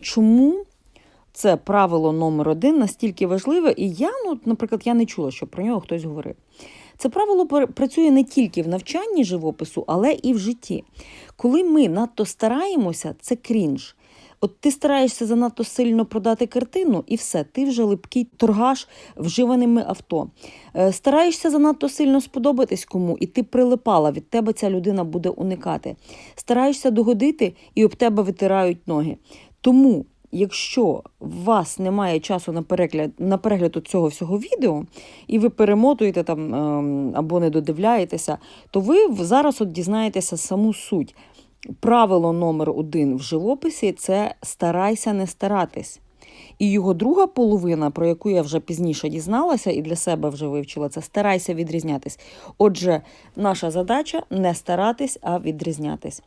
Чому це правило номер один настільки важливе? І я, ну, наприклад, я не чула, що про нього хтось говорив. Це правило працює не тільки в навчанні живопису, але і в житті. Коли ми надто стараємося, це крінж. От ти стараєшся занадто сильно продати картину, і все, ти вже липкий торгаш вживаними авто. Е, Стараєшся занадто сильно сподобатись кому, і ти прилипала, від тебе ця людина буде уникати. Стараєшся догодити, і об тебе витирають ноги. Тому, якщо у вас немає часу на перегляд, на перегляд цього всього відео, і ви перемотуєте там ем, або не додивляєтеся, то ви зараз от дізнаєтеся саму суть. Правило номер один в живописі це старайся не старатись. І його друга половина, про яку я вже пізніше дізналася і для себе вже вивчила, це старайся відрізнятись. Отже, наша задача не старатись, а відрізнятись.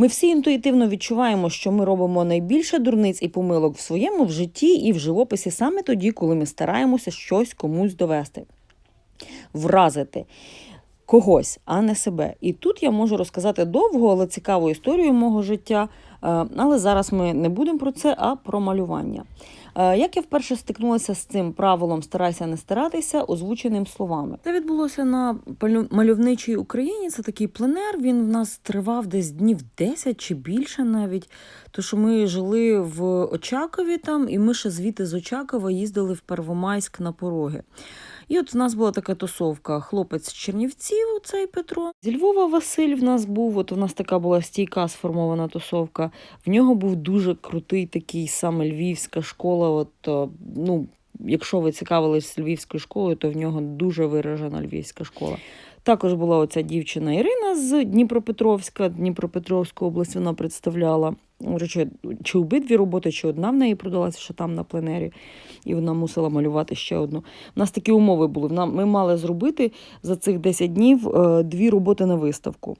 Ми всі інтуїтивно відчуваємо, що ми робимо найбільше дурниць і помилок в своєму в житті і в живописі саме тоді, коли ми стараємося щось комусь довести, вразити когось, а не себе. І тут я можу розказати довгу, але цікаву історію мого життя. Е, Але зараз ми не будемо про це, а про малювання. Е, Як я вперше стикнулася з цим правилом старайся не старатися, озвученим словами. Це відбулося на мальовничій Україні. Це такий пленер. Він в нас тривав десь днів 10 чи більше навіть. То що ми жили в Очакові там, і ми ще звідти з Очакова їздили в Первомайськ на пороги. І от у нас була така тусовка: хлопець з Чернівців, цей Петро. Зі Львова Василь в нас був. От у нас така була стійка сформована тусовка. В нього був дуже крутий такий саме львівська школа. От, е, ну, якщо ви цікавились львівською школою, то в нього дуже виражена львівська школа. Також була оця дівчина Ірина з Дніпропетровська, Дніпропетровську область вона представляла. Речі, чи обидві роботи, чи одна в неї продалася, що там на пленері, і вона мусила малювати ще одну. У нас такі умови були. Ми мали зробити за цих 10 днів е, дві роботи на виставку.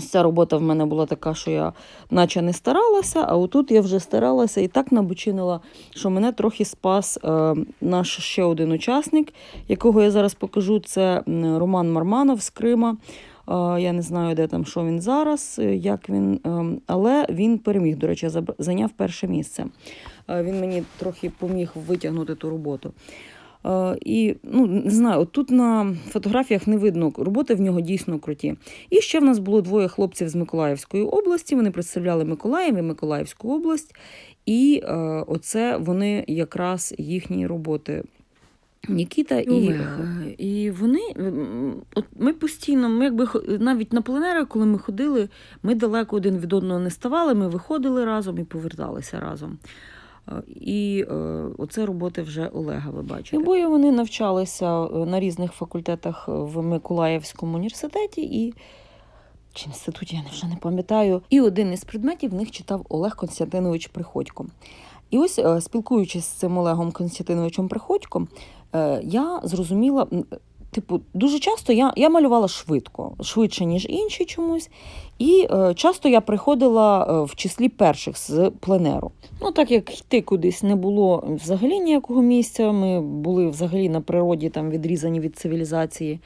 Ця робота в мене була така, що я наче не старалася, а отут я вже старалася і так набучинила, що мене трохи спас е, наш ще один учасник, якого я зараз покажу. Це Роман Марманов з Крима. Я не знаю, де там, що він зараз, е, як він, е, але він переміг, до речі, зайняв перше місце. Він мені трохи поміг витягнути ту роботу. І ну не знаю, тут на фотографіях не видно, роботи в нього дійсно круті. І ще в нас було двоє хлопців з Миколаївської області. Вони представляли Миколаїв і Миколаївську область. І е, оце вони якраз їхні роботи. Нікіта і, Олег. е, і вони от ми постійно, ми якби навіть на пленери, коли ми ходили, ми далеко один від одного не ставали, ми виходили разом і поверталися разом. Е, І е, оце роботи вже Олега, ви бачите. Обоє вони навчалися е, на різних факультетах в Миколаївському університеті і чи інституті, я вже не пам'ятаю. І один із предметів в них читав Олег Константинович Приходько. І ось, е, спілкуючись з цим Олегом Константиновичем Приходьком, е, я зрозуміла. Типу, дуже часто я, я малювала швидко, швидше, ніж інші чомусь. І е, часто я приходила в числі перших з пленеру. Ну, так як йти кудись не було взагалі ніякого місця, ми були взагалі на природі там відрізані від цивілізації,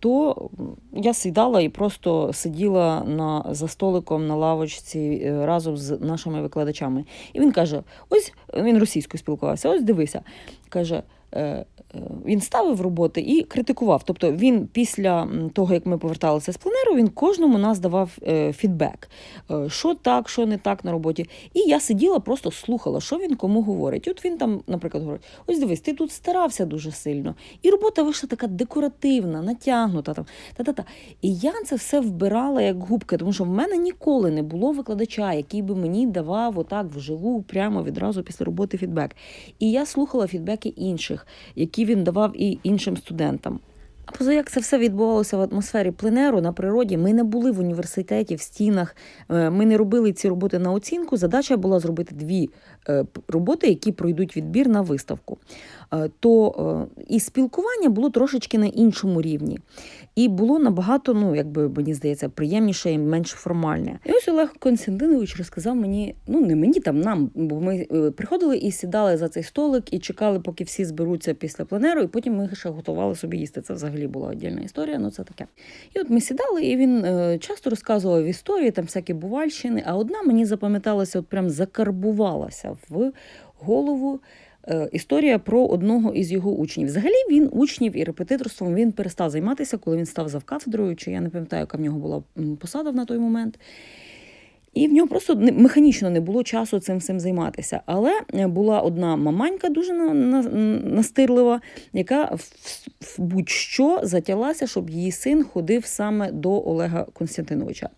то я сідала і просто сиділа на, за столиком на лавочці е, разом з нашими викладачами. І він каже: ось він російською спілкувався, ось дивися. Каже, він ставив роботи і критикував. Тобто він після того, як ми поверталися з пленеру, він кожному нас давав е, фідбек, е, що так, що не так на роботі. І я сиділа, просто слухала, що він кому говорить. От він там, наприклад, говорить: ось дивись, ти тут старався дуже сильно, і робота вийшла така декоративна, натягнута там. Та-та-та. І я це все вбирала як губки, тому що в мене ніколи не було викладача, який би мені давав отак вживу, прямо відразу після роботи фідбек. І я слухала фідбеки інших, які він давав і іншим студентам. А поза як це все відбувалося в атмосфері пленеру на природі, ми не були в університеті, в стінах, е, ми не робили ці роботи на оцінку. Задача була зробити дві е, роботи, які пройдуть відбір на виставку. Е, То і спілкування було трошечки на іншому рівні. І було набагато, ну якби мені здається, приємніше і менш формальне. І ось Олег Константинович розказав мені, ну не мені там, нам, бо ми приходили і сідали за цей столик і чекали, поки всі зберуться після пленеру, і потім ми ще готували собі їсти. Це взагалі взагалі була віддільна історія, ну це таке. І от ми сідали, і він е, часто розказував історії, там всякі бувальщини. А одна мені запам'яталася, от прям закарбувалася в голову. е, Історія про одного із його учнів. Взагалі він учнів і репетиторством він перестав займатися, коли він став завкафедрою, чи я не пам'ятаю, яка в нього була посада на той момент. І в нього просто механічно не було часу цим всім займатися. Але е, була одна маманька дуже на, на, настирлива, яка в, будь-що затялася, щоб її син ходив саме до Олега Константиновича.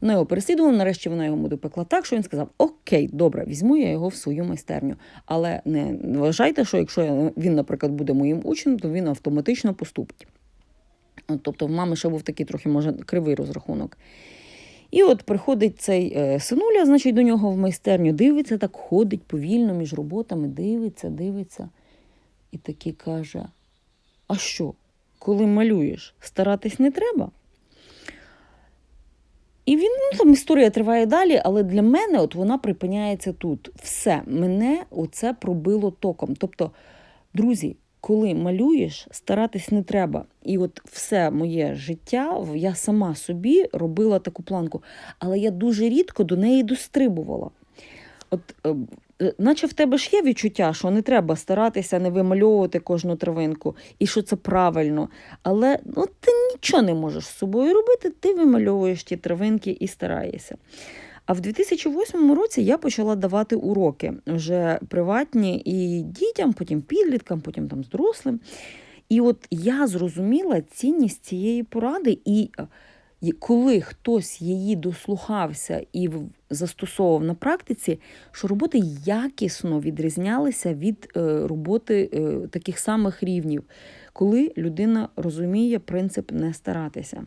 Вона його переслідувала, нарешті вона йому допекла так, що він сказав: Окей, добре, візьму я його в свою майстерню. Але не вважайте, що якщо він, наприклад, буде моїм учнем, то він автоматично поступить. Тобто, в мами ще був такий трохи, може, кривий розрахунок. І от приходить цей е, синуля, значить, до нього в майстерню, дивиться, так ходить повільно між роботами, дивиться, дивиться. І таки каже: А що, коли малюєш, старатись не треба? І він, ну там історія триває далі, але для мене от вона припиняється тут. Все, мене оце пробило током. Тобто, друзі, коли малюєш, старатись не треба. І от все моє життя я сама собі робила таку планку, але я дуже рідко до неї дострибувала. От, е, е, наче в тебе ж є відчуття, що не треба старатися не вимальовувати кожну травинку, і що це правильно. Але ну, ти нічого не можеш з собою робити, ти вимальовуєш ті травинки і стараєшся. А в 2008 році я почала давати уроки вже приватні і дітям, потім підліткам, потім там дорослим. І от я зрозуміла цінність цієї поради, і коли хтось її дослухався і застосовував на практиці, що роботи якісно відрізнялися від е, роботи е, таких самих рівнів, коли людина розуміє принцип не старатися.